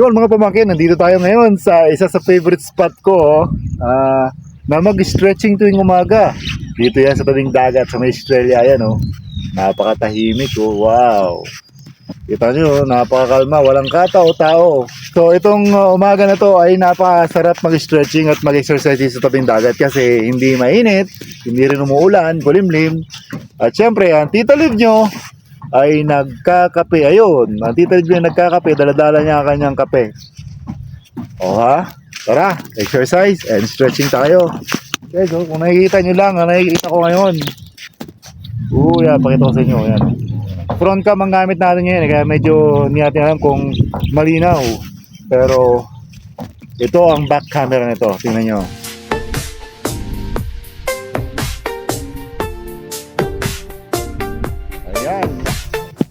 Yun mga pamangkin, nandito tayo ngayon sa isa sa favorite spot ko oh, ah, na mag-stretching tuwing umaga. Dito yan sa tabing dagat sa Australia yan oh. Napakatahimik oh, wow. Kita nyo, napakakalma, walang katao-tao. So itong uh, umaga na to ay napakasarap mag-stretching at mag-exercise sa tabing dagat kasi hindi mainit, hindi rin umuulan, kulimlim. At syempre, ang tita live nyo ay nagkakape. Ayun, ang tita nyo nagkakape, daladala niya ang kanyang kape. O ha? Tara, exercise and stretching tayo. Okay, so kung nakikita nyo lang, ang nakikita ko ngayon. Oo, yan, pakita ko sa inyo. Yan. Front cam ang gamit natin ngayon, eh, kaya medyo hindi alam kung malinaw. Pero, ito ang back camera nito. Tingnan nyo.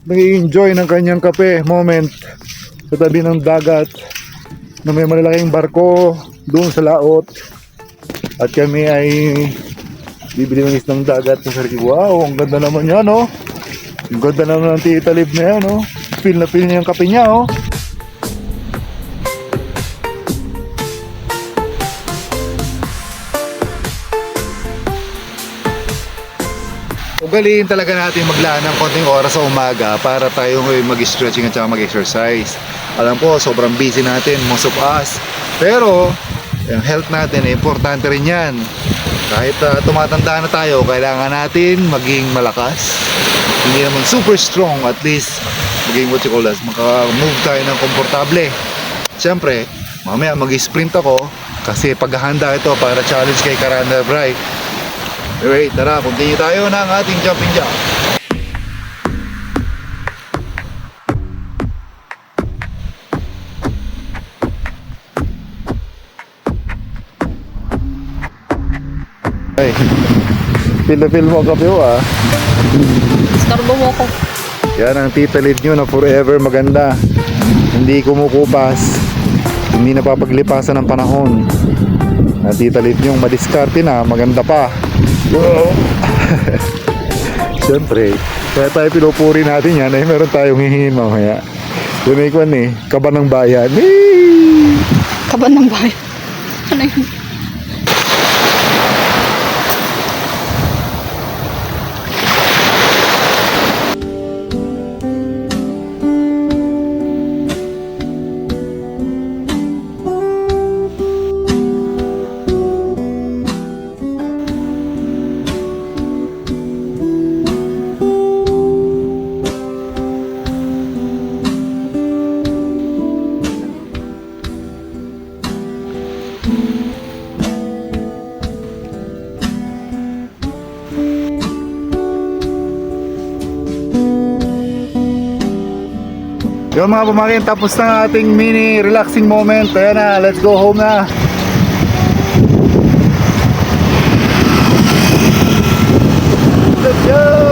Nag-enjoy ng kanyang kape moment sa tabi ng dagat na may malalaking barko doon sa laot. At kami ay bibili ng isang dagat sa sarili. Wow, ang ganda naman yan, no? Ang ganda naman ng tita Liv na yan, no? Feel na feel niya yung kape niya, oh. Ugaliin talaga natin maglaan ng konting oras sa umaga para tayo mag-stretching at mag-exercise. Alam ko, sobrang busy natin, most of us. Pero, yung health natin, eh, importante rin yan. Kahit ah, tumatanda na tayo, kailangan natin maging malakas. Hindi naman super strong, at least maging what you call us, maka-move tayo ng komportable. Siyempre, mamaya mag-sprint ako kasi paghahanda ito para challenge kay Karanda Bright. Anyway, tara, continue tayo ng ating jumping jack. Ay, feel mo kape mo ah. Starbo mo ko. Yan ang tita lead nyo na forever maganda. Hindi kumukupas. Hindi napapaglipasan ng panahon. Tita lead nyo madiskarte na, maganda pa. Wow. Siyempre, kaya tayo pinupuri natin yan ay meron tayong hihingin mamaya. Yun ay kwan eh, kaba ng bayan. Whee! Kaban ng bayan. Ano yun? Yung mga pamangkin, tapos na ating mini relaxing moment. Ayan na, let's go home na. Let's go!